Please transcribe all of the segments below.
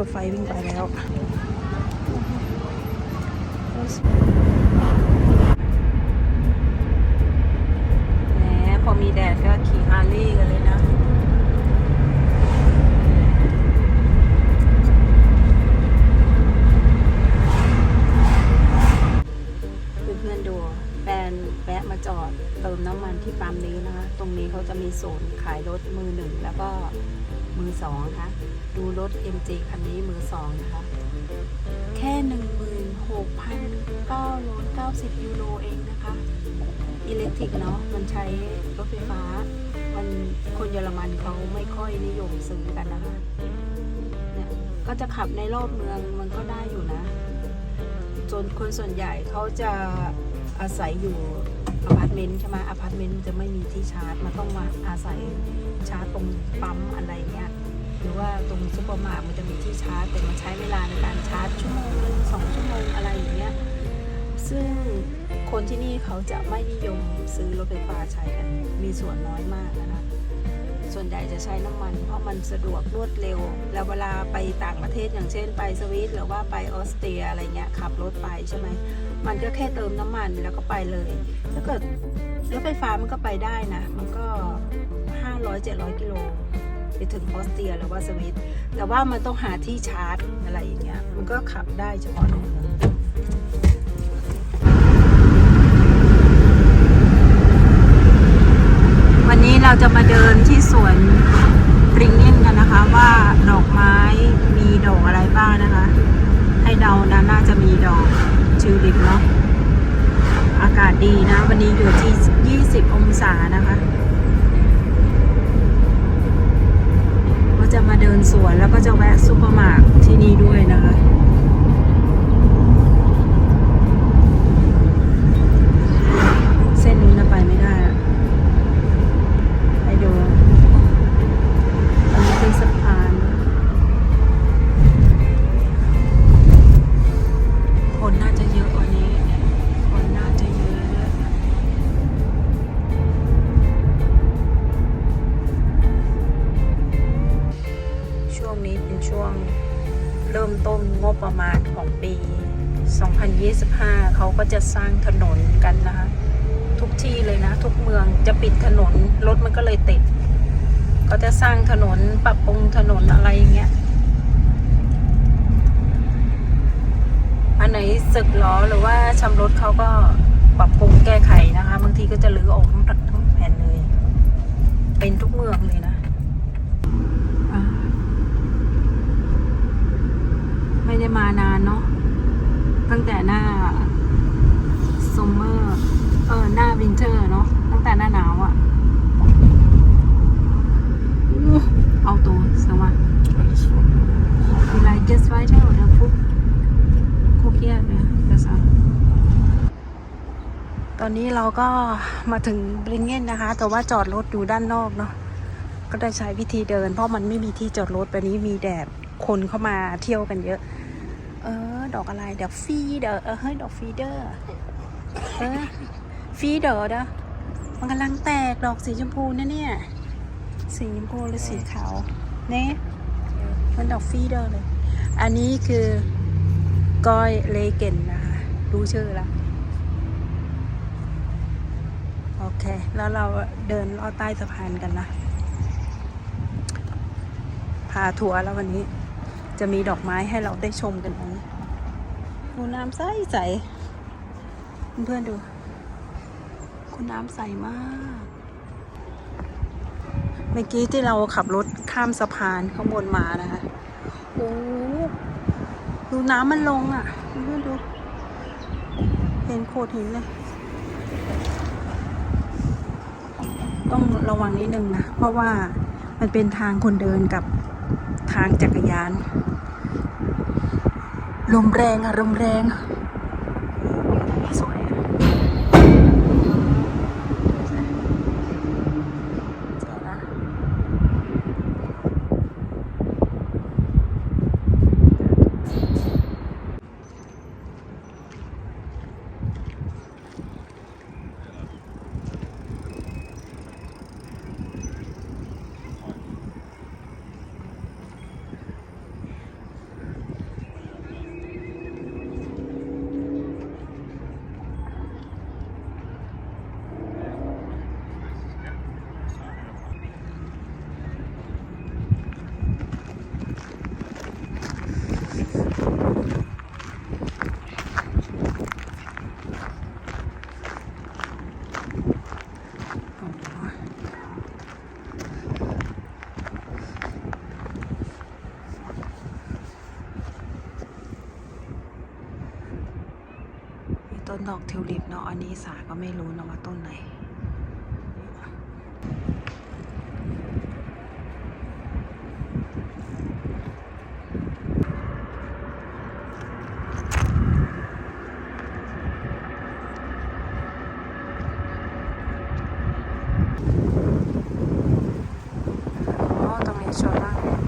รถไฟวิ่งไปแล้ว MG คันนี้มือสองนะคะ แค่ 16,990 ยูโรเองนะคะ อิเล็กทริกเนาะมันใช้รถไฟฟ้า มันคนเยอรมันเขาไม่ค่อยนิยมซื้อกันนะคะเนี่ยก็จะขับในรอบเมืองมันก็ได้อยู่นะจนคนส่วนใหญ่เขาจะอาศัยอยู่อพาร์ตเมนต์ใช่ไหมอพาร์ตเมนต์จะไม่มีที่ชาร์จ มันต้องมาอาศัยชาร์จตรงปั๊มอะไรเงี้ย หรือว่าตรงซุปเปอร์มาร์ทมันจะมีที่ชาร์จ แต่มันใช้เวลาในการชาร์จชั่วโมงหนึ่งสองชั่วโมงอะไรอย่างเงี้ยซึ่งคนที่นี่เขาจะไม่นิยมซื้อรถไฟฟ้าใช้กันมีส่วนน้อยมากนะคะส่วนใหญ่จะใช้น้ำมันเพราะมันสะดวกรวดเร็ว แล้วเวลาไปต่างประเทศอย่างเช่นไปสวิตหรือว่าไปออสเตรียอะไรเงี้ยขับรถไปใช่ไหมมันก็แค่เติมน้ำมันแล้วก็ไปเลย ถ้าเกิดรถไฟฟ้ามันก็ไปได้นะ มันก็ 500 700 กิโล ไปถึงออสเตรียหรือว่าสวิต แต่ว่ามันต้องหาที่ชาร์จอะไรอย่างเงี้ย มันก็ขับได้เฉพาะในเมืองวันนี้เราจะมาเดินที่สวนปริงเน่นกันนะคะว่าดอกไม้มีดอกอะไรบ้างนะคะ ให้เดานะน่าจะมีดอกทิวลิปเนาะอากาศดีนะ วันนี้อยู่ที่ 20 องศานะคะ จะมาเดินสวนแล้วก็จะแวะซุปเปอร์มาร์ทที่นี่ด้วยนะคะ งเริ่มต้นงบประมาณของปี 2025 เขาก็จะสร้างถนนกันนะคะ ทุกที่เลยนะ ทุกเมืองจะปิดถนน รถมันก็เลยติด ก็จะสร้างถนนปรับปรุงถนนอะไรอย่างเงี้ย อันไหนสึกล้อหรือว่าชำรุดเขาก็ปรับปรุงแก้ไขนะคะ บางทีก็จะรื้อออกทั้งทั้งแผ่นเลย เป็นทุกเมืองเลยนะอะ ไม่ได้มานานเนาะตั้งแต่หน้าซัมเมอร์เออหน้าวินเทอร์เนาะตั้งแต่หน้าหนาวอะ่ะเอาตัวสมา Alles voll. Vielleicht geht's weiter oder guck, guck hier mehr besser. ตอนนี้เราก็มาถึงบริงเกนนะคะ แต่ว่าจอดรถอยู่ด้านนอกเนาะ ก็ได้ใช้วิธีเดิน เพราะมันไม่มีที่จอดรถวันนี้มีแดดคนเข้ามาเที่ยวกันเยอะ ดอกอะไรดอกฟีเดอร์เออเฮ้ยดอกฟีเดอร์เออฟีเดอร์เด้อมันกำลังแตกดอกสีชมพูนะเนี่ยสีชมพูหรือสีขาวเนี่ยมันดอกฟีเดอร์เลย อันนี้คือก้อยเลเกนนะคะรู้ชื่อแล้วโอเค แล้วเราเดินลอดใต้สะพานกันนะ พาทัวร์แล้ววันนี้จะมีดอกไม้ให้เราได้ชมกันนี้ ดูน้ำใสใสเพื่อนดู คุณน้ำใสมาก เมื่อกี้ที่เราขับรถข้ามสะพานข้างบนมานะคะโอ้ดูน้ำมันลงอะเพื่อนดูเห็นโขดหินเลยต้องระวังนิดนึงนะ เพราะว่ามันเป็นทางคนเดินกับทางจักรยาน ลมแรงอะลมแรงสวยอะสวยนะ ต้นดอกทิวลิปเนาะอันนี้สาก็ไม่รู้นะว่าต้นไหน อ๋อ ตรงนี้ชวนมากเลย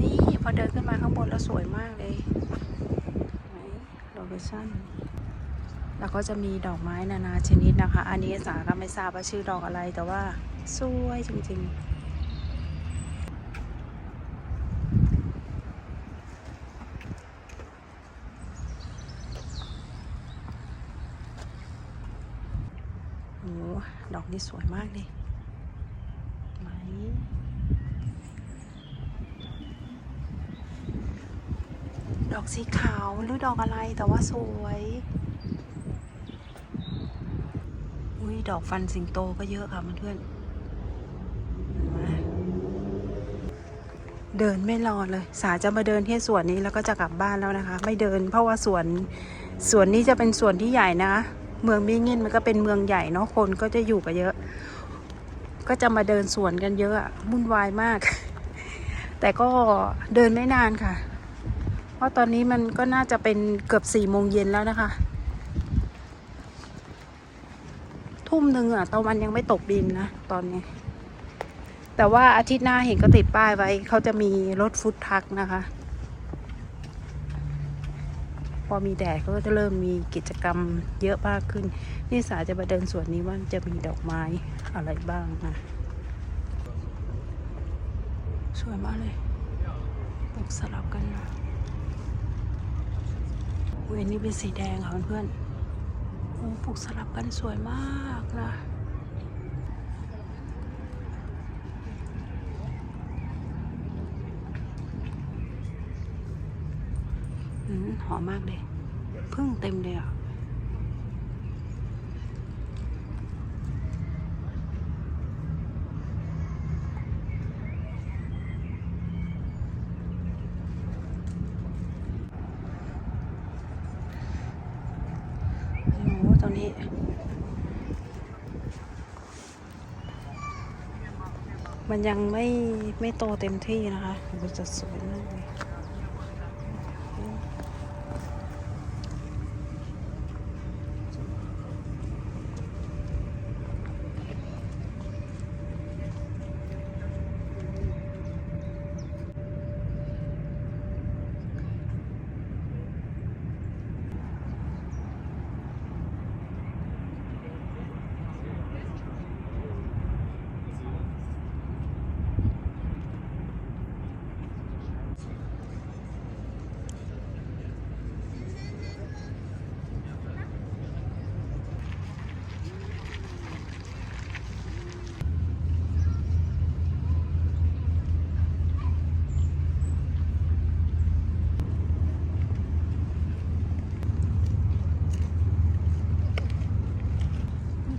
นี่พอเดิ นแล้วสวยมากเลยไหนโลเคชั่นแล้วก็จะมีดอกไม้นานาชนิดนะคะ อันนี้สาก็ไม่ทราบว่าชื่อดอกอะไรแต่ว่าสวยจริงๆโอ้ดอกนี้สวยมากเลยไหม ดอกสีขาวหรือดอกอะไรแต่ว่าสวย อุ้ยดอกฟันสิงโตก็เยอะค่ะเพื่อนเดินไม่รอเลย สาจะมาเดินที่สวนนี้แล้วก็จะกลับบ้านแล้วนะคะ ไม่เดินเพราะว่าสวนสวนนี้จะเป็นสวนที่ใหญ่นะ เมืองมิเงินมันก็เป็นเมืองใหญ่เนาะคนก็จะอยู่กันเยอะ ก็จะมาเดินสวนกันเยอะวุ่นวายมาก แต่ก็เดินไม่นานค่ะ ราะตอนนี้มันก็น่าจะเป็นเกือบสี่โมงเย็นแล้วนะคะ ทุ่มหนึ่งอะตะวันยังไม่ตกดินนะตอนนี้ แต่ว่าอาทิตย์หน้าเห็นก็ติดป้ายไว้เขาจะมีรถฟุตทักนะคะ พอมีแดดเขาก็จะเริ่มมีกิจกรรมเยอะมากขึ้น นี่สาจะมาเดินสวนนี้ว่าจะมีดอกไม้อะไรบ้างนะสวยมากเลยปลูกสลับกันนะ เวยนี่เป็นสีแดงค่ะเพื่อนๆโอ้ปลูกสลับกันสวยมากนะหอมมากเลยพึ่งเต็มเลยอะ โอ้โหตอ นี้ มันยังไม่ไม่โตเต็มที่นะคะมันจะสวยมากเลย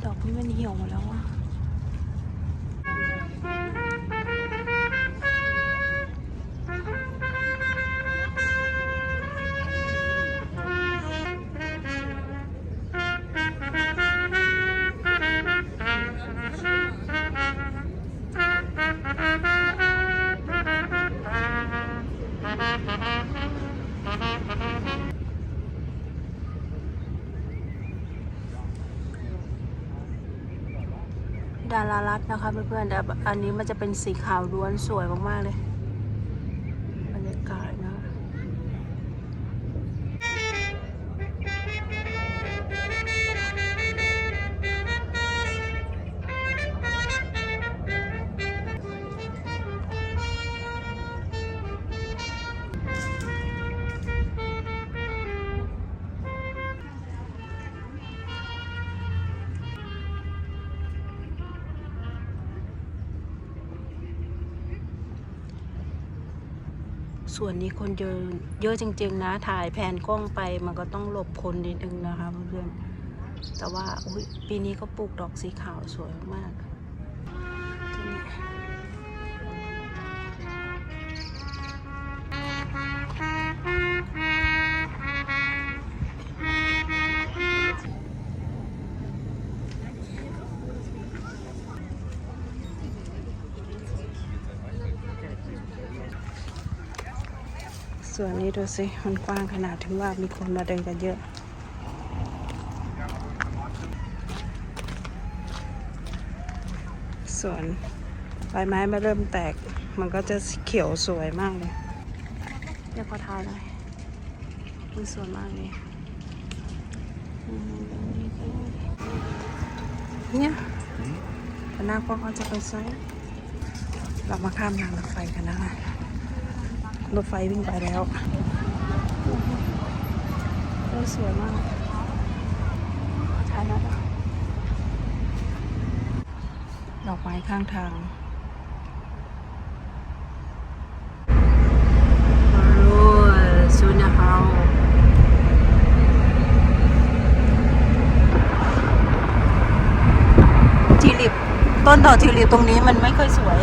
ดอกนี้มันเหี่ยวหมดแล้วอะ ดารารัตนะคะเพื่อนๆแต่อันนี้มันจะเป็นสีขาวล้วนสวยมากๆเลย ส่วนนี้คนเยอะเยอะจริง ๆ นะ ถ่ายแผนกล้องไปมันก็ต้องหลบคนนิดนึงนะคะเพื่อนๆแต่ว่าปีนี้ก็ปลูกดอกสีขาวสวยมาก ส่วนนี้ดูสิมันกว้างขนาดถึงว่ามีคนมาเดินกันเยอะ ส่วนใบไม้มาเริ่มแตก มันก็จะเขียวสวยมากเลยเดี๋ยวขอทายหน่อยมันสวยมากเลยอืมเนี่ยคณะพวกเขาจะไปไซต์เรามาข้ามทางรถไฟกันนะคะ รถไฟวิ่งไปแล้วเออสวยมากถ่ายแล้วดอกไม้ข้างทางมาลูซูนาเฮาทิวลิป ต้นดอกทิวลิปตรงนี้มันไม่ค่อยสวย